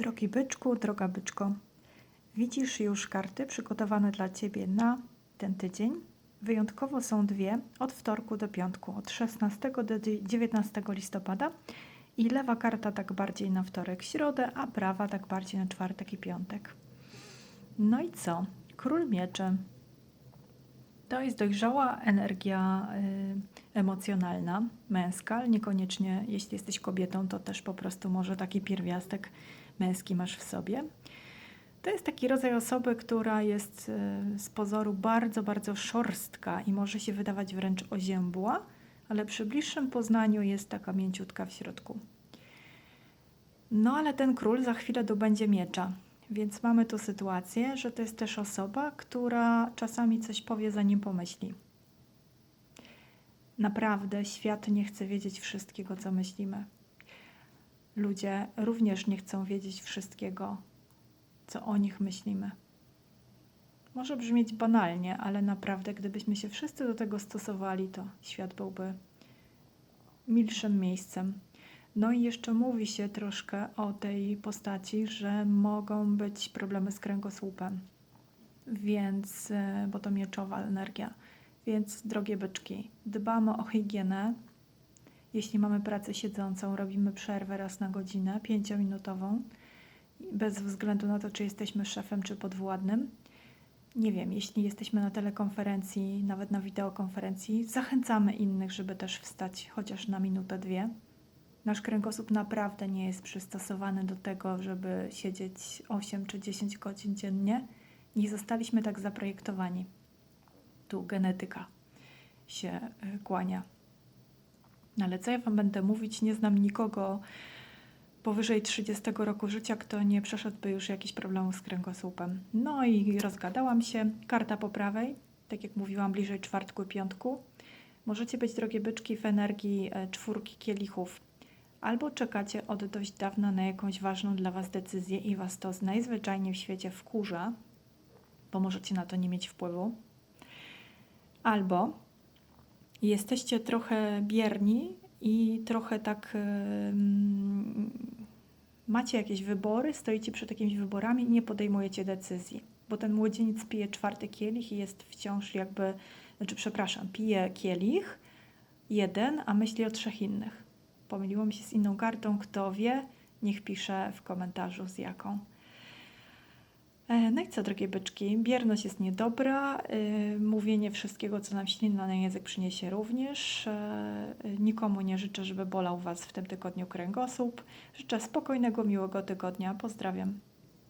Drogi byczku, droga byczko, widzisz już karty przygotowane dla Ciebie na ten tydzień. Wyjątkowo są dwie od wtorku do piątku, od 16 do dzie- 19 listopada. I lewa karta tak bardziej na wtorek, środę, a prawa tak bardziej na czwartek i piątek. No i co? Król mieczy. To jest dojrzała energia y, emocjonalna, męska, ale niekoniecznie, jeśli jesteś kobietą, to też po prostu może taki pierwiastek męski masz w sobie. To jest taki rodzaj osoby, która jest y, z pozoru bardzo, bardzo szorstka i może się wydawać wręcz oziębła, ale przy bliższym poznaniu jest taka mięciutka w środku. No ale ten król za chwilę dobędzie miecza, więc mamy tu sytuację, że to jest też osoba, która czasami coś powie, zanim pomyśli. Naprawdę świat nie chce wiedzieć wszystkiego, co myślimy. Ludzie również nie chcą wiedzieć wszystkiego, co o nich myślimy. Może brzmieć banalnie, ale naprawdę, gdybyśmy się wszyscy do tego stosowali, to świat byłby milszym miejscem. No i jeszcze mówi się troszkę o tej postaci, że mogą być problemy z kręgosłupem, więc, e, bo to mieczowa energia. Więc, drogie byczki, dbamy o higienę. Jeśli mamy pracę siedzącą, robimy przerwę raz na godzinę, pięciominutową, bez względu na to, czy jesteśmy szefem, czy podwładnym. Nie wiem, jeśli jesteśmy na telekonferencji, nawet na wideokonferencji, zachęcamy innych, żeby też wstać chociaż na minutę, dwie. Nasz kręgosłup naprawdę nie jest przystosowany do tego, żeby siedzieć 8 czy 10 godzin dziennie. Nie zostaliśmy tak zaprojektowani. Tu genetyka się y, kłania. No ale co ja Wam będę mówić? Nie znam nikogo powyżej 30 roku życia, kto nie przeszedłby już jakichś problemów z kręgosłupem. No i rozgadałam się. Karta po prawej, tak jak mówiłam, bliżej czwartku i piątku. Możecie być, drogie byczki, w energii e, czwórki kielichów. Albo czekacie od dość dawna na jakąś ważną dla Was decyzję i Was to najzwyczajniej w świecie wkurza, bo możecie na to nie mieć wpływu. Albo jesteście trochę bierni i trochę tak macie jakieś wybory, stoicie przed jakimiś wyborami i nie podejmujecie decyzji, bo ten młodzieniec pije czwarty kielich i jest wciąż jakby, znaczy przepraszam, pije kielich jeden, a myśli o trzech innych. Pomyliło mi się z inną kartą, kto wie, niech pisze w komentarzu z jaką. E, No i co, drogie byczki? Bierność jest niedobra. y, Mówienie wszystkiego, co nam ślina na język, przyniesie również. E, Nikomu nie życzę, żeby bolał Was w tym tygodniu kręgosłup. Życzę spokojnego, miłego tygodnia. Pozdrawiam.